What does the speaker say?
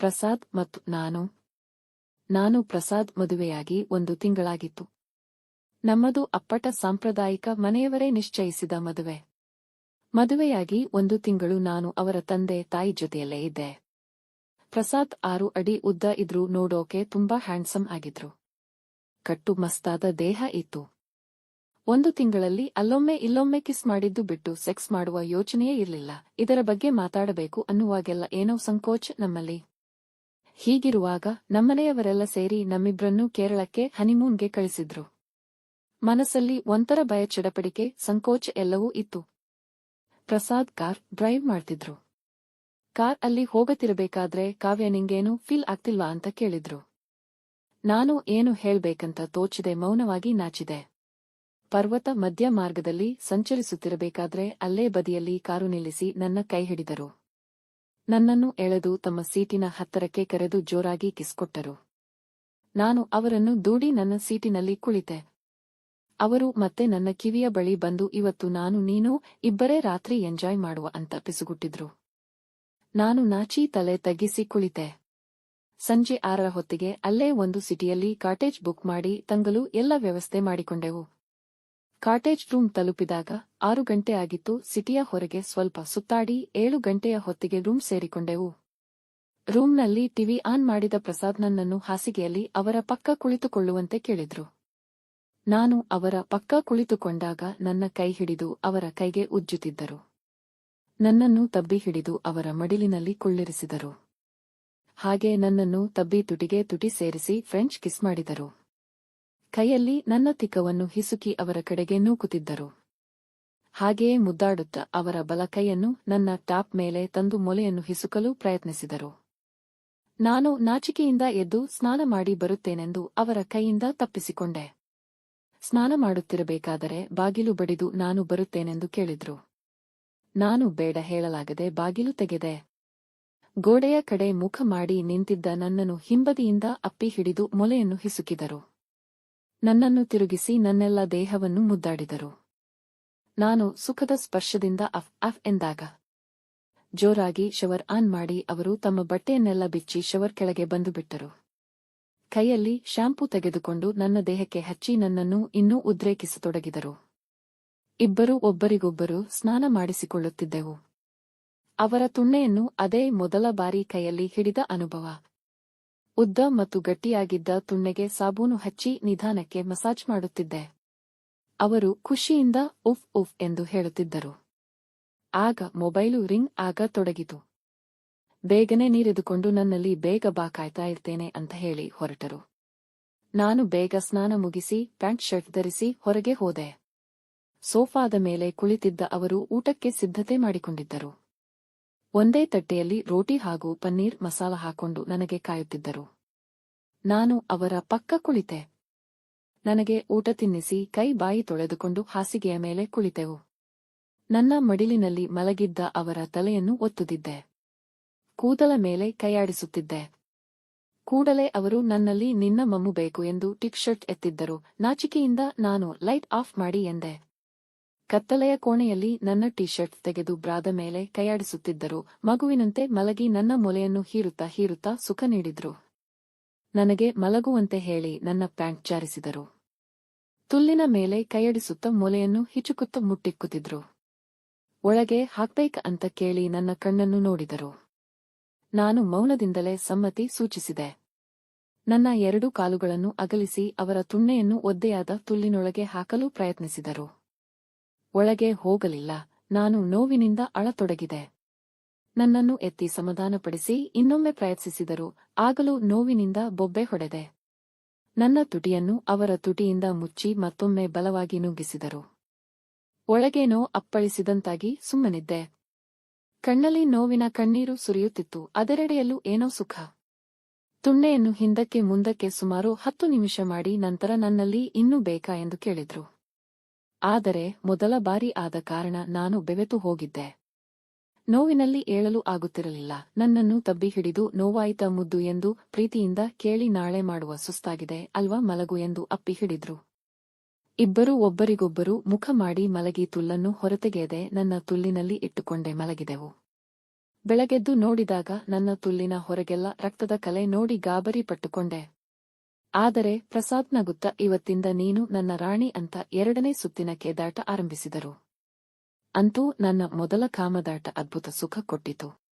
ಪ್ರಸಾದ್ ಮತ್ತು ನಾನು. ನಾನು ಪ್ರಸಾದ್ ಮದುವೆಯಾಗಿ ಒಂದು ತಿಂಗಳಾಗಿತ್ತು. ನಮ್ಮದು ಅಪ್ಪಟ ಸಾಂಪ್ರದಾಯಿಕ ಮನೆಯವರೇ ನಿಶ್ಚಯಿಸಿದ ಮದುವೆ. ಮದುವೆಯಾಗಿ ಒಂದು ತಿಂಗಳು ನಾನು ಅವರ ತಂದೆ ತಾಯಿ ಜೊತೆಯಲ್ಲೇ ಇದ್ದೆ. ಪ್ರಸಾದ್ ಆರು ಅಡಿ ಉದ್ದ ಇದ್ರೂ ನೋಡೋಕೆ ತುಂಬಾ ಹ್ಯಾಂಡ್ಸಮ್ ಆಗಿದ್ರು. ಕಟ್ಟು ಮಸ್ತಾದ ದೇಹ ಇತ್ತು. ಒಂದು ತಿಂಗಳಲ್ಲಿ ಅಲ್ಲೊಮ್ಮೆ ಇಲ್ಲೊಮ್ಮೆ ಕಿಸ್ ಮಾಡಿದ್ದು ಬಿಟ್ಟು ಸೆಕ್ಸ್ ಮಾಡುವ ಯೋಚನೆಯೇ ಇರಲಿಲ್ಲ. ಇದರ ಬಗ್ಗೆ ಮಾತಾಡಬೇಕು ಅನ್ನುವಾಗೆಲ್ಲ ಏನೋ ಸಂಕೋಚ ನಮ್ಮಲ್ಲಿ. ಹೀಗಿರುವಾಗ ನಮ್ಮನೆಯವರೆಲ್ಲ ಸೇರಿ ನಮ್ಮಿಬ್ರನ್ನೂ ಕೇರಳಕ್ಕೆ ಹನಿಮೂನ್ಗೆ ಕಳಿಸಿದ್ರು. ಮನಸ್ಸಲ್ಲಿ ಒಂಥರ ಭಯ ಚಡಪಡಿಕೆ, ಸಂಕೋಚ ಎಲ್ಲವೂ ಇತ್ತು. ಪ್ರಸಾದ್ ಕಾರ್ ಡ್ರೈವ್ ಮಾಡ್ತಿದ್ರು. ಕಾರ್ ಅಲ್ಲಿ ಹೋಗತಿರಬೇಕಾದ್ರೆ ಕಾವ್ಯ ನಿಂಗೇನು ಫೀಲ್ ಆಗ್ತಿಲ್ವಾ ಅಂತ ಕೇಳಿದ್ರು. ನಾನು ಏನು ಹೇಳ್ಬೇಕಂತ ತೋಚಿದೆ, ಮೌನವಾಗಿ ನಾಚಿದೆ. ಪರ್ವತ ಮಧ್ಯ ಮಾರ್ಗದಲ್ಲಿ ಸಂಚರಿಸುತ್ತಿರಬೇಕಾದ್ರೆ ಅಲ್ಲೇ ಬದಿಯಲ್ಲಿ ಕಾರು ನಿಲ್ಲಿಸಿ ನನ್ನ ಕೈ ಹಿಡಿದರು. ನನ್ನನ್ನು ಎಳೆದು ತಮ್ಮ ಸೀಟಿನ ಹತ್ತರಕ್ಕೆ ಕರೆದು ಜೋರಾಗಿ ಕಿಸ್ಕೊಟ್ಟರು. ನಾನು ಅವರನ್ನು ದೂಡಿ ನನ್ನ ಸೀಟಿನಲ್ಲಿ ಕುಳಿತೆ. ಅವರು ಮತ್ತೆ ನನ್ನ ಕಿವಿಯ ಬಳಿ ಬಂದು ಇವತ್ತು ನಾನು ನೀನು, ಇಬ್ಬರೇ ರಾತ್ರಿ ಎಂಜಾಯ್ ಮಾಡುವ ಅಂತ ಪಿಸುಗುಟ್ಟಿದ್ರು. ನಾನು ನಾಚಿ ತಲೆ ತಗ್ಗಿಸಿ ಕುಳಿತೆ. ಸಂಜೆ ಆರರ ಹೊತ್ತಿಗೆ ಅಲ್ಲೇ ಒಂದು ಸಿಟಿಯಲ್ಲಿ ಕಾಟೇಜ್ ಬುಕ್ ಮಾಡಿ ತಂಗಲು ಎಲ್ಲ ವ್ಯವಸ್ಥೆ ಮಾಡಿಕೊಂಡೆವು. ಕಾಟೇಜ್ ರೂಮ್ ತಲುಪಿದಾಗ ಆರು ಗಂಟೆ ಆಗಿತ್ತು. ಸಿಟಿಯ ಹೊರಗೆ ಸ್ವಲ್ಪ ಸುತ್ತಾಡಿ ಏಳು ಗಂಟೆಯ ಹೊತ್ತಿಗೆ ರೂಮ್ ಸೇರಿಕೊಂಡೆವು. ರೂಮ್ನಲ್ಲಿ ಟಿವಿ ಆನ್ ಮಾಡಿದ ಪ್ರಸಾದ್ ನನ್ನನ್ನು ಹಾಸಿಗೆಯಲ್ಲಿ ಅವರ ಪಕ್ಕ ಕುಳಿತುಕೊಳ್ಳುವಂತೆ ಕೇಳಿದ್ರು. ನಾನು ಅವರ ಪಕ್ಕ ಕುಳಿತುಕೊಂಡಾಗ ನನ್ನ ಕೈ ಹಿಡಿದು ಅವರ ಕೈಗೆ ಉಜ್ಜುತ್ತಿದ್ದರು. ನನ್ನನ್ನು ತಬ್ಬಿ ಹಿಡಿದು ಅವರ ಮಡಿಲಿನಲ್ಲಿ ಕುಳ್ಳಿರಿಸಿದರು. ಹಾಗೆ ನನ್ನನ್ನು ತಬ್ಬಿ ತುಟಿಗೆ ತುಟಿ ಸೇರಿಸಿ ಫ್ರೆಂಚ್ ಕಿಸ್ ಮಾಡಿದರು. ಕೈಯಲ್ಲಿ ನನ್ನ ತಿಕ್ಕವನ್ನು ಹಿಸುಕಿ ಅವರ ಕಡೆಗೆ ನೂಕುತ್ತಿದ್ದರು. ಹಾಗೆಯೇ ಮುದ್ದಾಡುತ್ತ ಅವರ ಬಲ ಕೈಯನ್ನು ನನ್ನ ಟಾಪ್ ಮೇಲೆ ತಂದು ಮೊಲೆಯನ್ನು ಹಿಸುಕಲು ಪ್ರಯತ್ನಿಸಿದರು. ನಾನು ನಾಚಿಕೆಯಿಂದ ಎದ್ದು ಸ್ನಾನ ಮಾಡಿ ಬರುತ್ತೇನೆಂದು ಅವರ ಕೈಯಿಂದ ತಪ್ಪಿಸಿಕೊಂಡೆ. ಸ್ನಾನ ಮಾಡುತ್ತಿರಬೇಕಾದರೆ ಬಾಗಿಲು ಬಡಿದು ನಾನು ಬರುತ್ತೇನೆಂದು ಕೇಳಿದ್ರು. ನಾನು ಬೇಡ ಹೇಳಲಾಗದೆ ಬಾಗಿಲು ತೆಗೆದೆ. ಗೋಡೆಯ ಕಡೆ ಮುಖ ಮಾಡಿ ನಿಂತಿದ್ದ ನನ್ನನ್ನು ಹಿಂಬದಿಯಿಂದ ಅಪ್ಪಿ ಹಿಡಿದು ಮೊಲೆಯನ್ನು ಹಿಸುಕಿದರು. ನನ್ನನ್ನು ತಿರುಗಿಸಿ ನನ್ನೆಲ್ಲ ದೇಹವನ್ನು ಮುದ್ದಾಡಿದರು. ನಾನು ಸುಖದ ಸ್ಪರ್ಶದಿಂದ ಅಫ್ ಅಫ್ ಎಂದಾಗ, ಜೋರಾಗಿ ಶವರ್ ಆನ್ ಮಾಡಿ ಅವರು ತಮ್ಮ ಬಟ್ಟೆಯನ್ನೆಲ್ಲ ಬಿಚ್ಚಿ ಶವರ್ ಕೆಳಗೆ ಬಂದು ಬಿಟ್ಟರು. ಕೈಯಲ್ಲಿ ಶಾಂಪೂ ತೆಗೆದುಕೊಂಡು ನನ್ನ ದೇಹಕ್ಕೆ ಹಚ್ಚಿ ನನ್ನನ್ನು ಇನ್ನೂ ಉದ್ರೇಕಿಸತೊಡಗಿದರು. ಇಬ್ಬರೂ ಒಬ್ಬರಿಗೊಬ್ಬರು ಸ್ನಾನ ಮಾಡಿಸಿಕೊಳ್ಳುತ್ತಿದ್ದೆವು. ಅವರ ತುಣ್ಣೆಯನ್ನು ಅದೇ ಮೊದಲ ಬಾರಿ ಕೈಯಲ್ಲಿ ಹಿಡಿದ ಅನುಭವ. ಉದ್ದ ಮತ್ತು ಗಟ್ಟಿಯಾಗಿದ್ದ ತುಣ್ಣೆಗೆ ಸಾಬೂನು ಹಚ್ಚಿ ನಿಧಾನಕ್ಕೆ ಮಸಾಜ್ ಮಾಡುತ್ತಿದ್ದೆ. ಅವರು ಖುಷಿಯಿಂದ ಉಫ್ ಉಫ್ ಎಂದು ಹೇಳುತ್ತಿದ್ದರು. ಆಗ ಮೊಬೈಲು ರಿಂಗ್ ಆಗ ತೊಡಗಿತು. ಬೇಗನೆ ನೀರೆದುಕೊಂಡು ನನ್ನಲ್ಲಿ ಬೇಗ ಬಾ ಕಾಯ್ತಾ ಇರ್ತೇನೆ ಅಂತ ಹೇಳಿ ಹೊರಟರು. ನಾನು ಬೇಗ ಸ್ನಾನ ಮುಗಿಸಿ, ಪ್ಯಾಂಟ್ ಶರ್ಟ್ ಧರಿಸಿ ಹೊರಗೆ ಹೋದೆ. ಸೋಫಾದ ಮೇಲೆ ಕುಳಿತಿದ್ದ ಅವರು ಊಟಕ್ಕೆ ಸಿದ್ಧತೆ ಮಾಡಿಕೊಂಡಿದ್ದರು. ಒಂದೇ ತಟ್ಟೆಯಲ್ಲಿ ರೋಟಿ ಹಾಗೂ ಪನ್ನೀರ್ ಮಸಾಲ ಹಾಕೊಂಡು ನನಗೆ ಕಾಯುತ್ತಿದ್ದರು. ನಾನು ಅವರ ಪಕ್ಕ ಕುಳಿತೆ. ನನಗೆ ಊಟ ತಿನ್ನಿಸಿ ಕೈ ಬಾಯಿ ತೊಳೆದುಕೊಂಡು ಹಾಸಿಗೆಯ ಮೇಲೆ ಕುಳಿತೆವು. ನನ್ನ ಮಡಿಲಿನಲ್ಲಿ ಮಲಗಿದ್ದ ಅವರ ತಲೆಯನ್ನು ಒತ್ತುದಿದ್ದೆ ಕೂದಲ ಮೇಲೆ ಕೈಯಾಡಿಸುತ್ತಿದ್ದೆ. ಕೂಡಲೇ ಅವರು ನನ್ನಲ್ಲಿ ನಿನ್ನ ಮಮ್ಮು ಬೇಕು ಎಂದು ಟಿಕ್ ಶರ್ಟ್ ಎತ್ತಿದ್ದರು. ನಾಚಿಕೆಯಿಂದ ನಾನು ಲೈಟ್ ಆಫ್ ಮಾಡಿ ಎಂದೆ. ಕತ್ತಲೆಯ ಕೋಣೆಯಲ್ಲಿ ನನ್ನ ಟಿ ಶರ್ಟ್ ತೆಗೆದು ಬ್ರಾದ ಮೇಲೆ ಕೈಯಾಡಿಸುತ್ತಿದ್ದರು. ಮಗುವಿನಂತೆ ಮಲಗಿ ನನ್ನ ಮೊಲೆಯನ್ನು ಹೀರುತ್ತಾ ಹೀರುತ್ತಾ ಸುಖ ನೀಡಿದ್ರು. ನನಗೆ ಮಲಗುವಂತೆ ಹೇಳಿ ನನ್ನ ಪ್ಯಾಂಟ್ ಜಾರಿಸಿದರು. ತುಲ್ಲಿನ ಮೇಲೆ ಕೈಯಡಿಸುತ್ತ ಮೊಲೆಯನ್ನು ಹಿಚುಕುತ್ತ ಮುಟ್ಟಿಕ್ಕುತ್ತಿದ್ರು. ಒಳಗೆ ಹಾಕ್ಬೇಕ ಅಂತ ಕೇಳಿ ನನ್ನ ಕಣ್ಣನ್ನು ನೋಡಿದರು. ನಾನು ಮೌನದಿಂದಲೇ ಸಮ್ಮತಿ ಸೂಚಿಸಿದೆ. ನನ್ನ ಎರಡು ಕಾಲುಗಳನ್ನು ಅಗಲಿಸಿ ಅವರ ತುಣ್ಣೆಯನ್ನು ಒದ್ದೆಯಾದ ತುಲ್ಲಿನೊಳಗೆ ಹಾಕಲು ಪ್ರಯತ್ನಿಸಿದರು. ಒಳಗೆ ಹೋಗಲಿಲ್ಲ. ನಾನು ನೋವಿನಿಂದ ಅಳತೊಡಗಿದೆ. ನನ್ನನ್ನು ಎತ್ತಿ ಸಮಾಧಾನಪಡಿಸಿ ಇನ್ನೊಮ್ಮೆ ಪ್ರಯತ್ನಿಸಿದರು. ಆಗಲೂ ನೋವಿನಿಂದ ಬೊಬ್ಬೆ ಹೊಡೆದೆ. ನನ್ನ ತುಟಿಯನ್ನು ಅವರ ತುಟಿಯಿಂದ ಮುಚ್ಚಿ ಮತ್ತೊಮ್ಮೆ ಬಲವಾಗಿ ನುಗ್ಗಿಸಿದರು. ಒಳಗೇನೋ ಅಪ್ಪಳಿಸಿದಂತಾಗಿ ಸುಮ್ಮನಿದ್ದೆ. ಕಣ್ಣಲ್ಲಿ ನೋವಿನ ಕಣ್ಣೀರು ಸುರಿಯುತ್ತಿತ್ತು. ಅದರೆಡೆಯಲ್ಲೂ ಏನೋ ಸುಖ. ತುಣ್ಣೆಯನ್ನು ಹಿಂದಕ್ಕೆ ಮುಂದಕ್ಕೆ ಸುಮಾರು ಹತ್ತು ನಿಮಿಷ ಮಾಡಿ ನಂತರ ನನ್ನಲ್ಲಿ ಇನ್ನೂ ಬೇಕಾ ಎಂದು ಕೇಳಿದ್ರು. ಆದರೆ ಮೊದಲ ಬಾರಿ ಆದ ಕಾರಣ ನಾನು ಬೆವೆತು ಹೋಗಿದ್ದೆ. ನೋವಿನಲ್ಲಿ ಏಳಲು ಆಗುತ್ತಿರಲಿಲ್ಲ. ನನ್ನನ್ನು ತಬ್ಬಿ ಹಿಡಿದು ನೋವಾಯಿತ ಮುದ್ದು ಎಂದು ಪ್ರೀತಿಯಿಂದ ಕೇಳಿ ನಾಳೆ ಮಾಡುವ ಸುಸ್ತಾಗಿದೆ ಅಲ್ವಾ ಮಲಗು ಎಂದು ಅಪ್ಪಿ ಹಿಡಿದ್ರು. ಇಬ್ಬರೂ ಒಬ್ಬರಿಗೊಬ್ಬರು ಮುಖ ಮಾಡಿ ಮಲಗಿ ತುಲ್ಲನ್ನು ಹೊರತೆಗೆಯದೆ ನನ್ನ ತುಲ್ಲಿನಲ್ಲಿ ಇಟ್ಟುಕೊಂಡೆ ಮಲಗಿದೆವು. ಬೆಳಗೆದ್ದು ನೋಡಿದಾಗ ನನ್ನ ತುಲ್ಲಿನ ಹೊರಗೆಲ್ಲ ರಕ್ತದ ಕಲೆ ನೋಡಿ ಗಾಬರಿ ಪಟ್ಟುಕೊಂಡೆ. ಆದರೆ ಪ್ರಸಾದ್ ನಗುತ್ತ ಇವತ್ತಿಂದ ನೀನು ನನ್ನ ರಾಣಿ ಅಂತ ಎರಡನೇ ಸುತ್ತಿನ ಕೇದಾಟ ಆರಂಭಿಸಿದರು. ಅಂತೂ ನನ್ನ ಮೊದಲ ಕಾಮದಾಟ ಅದ್ಭುತ ಸುಖ ಕೊಟ್ಟಿತು.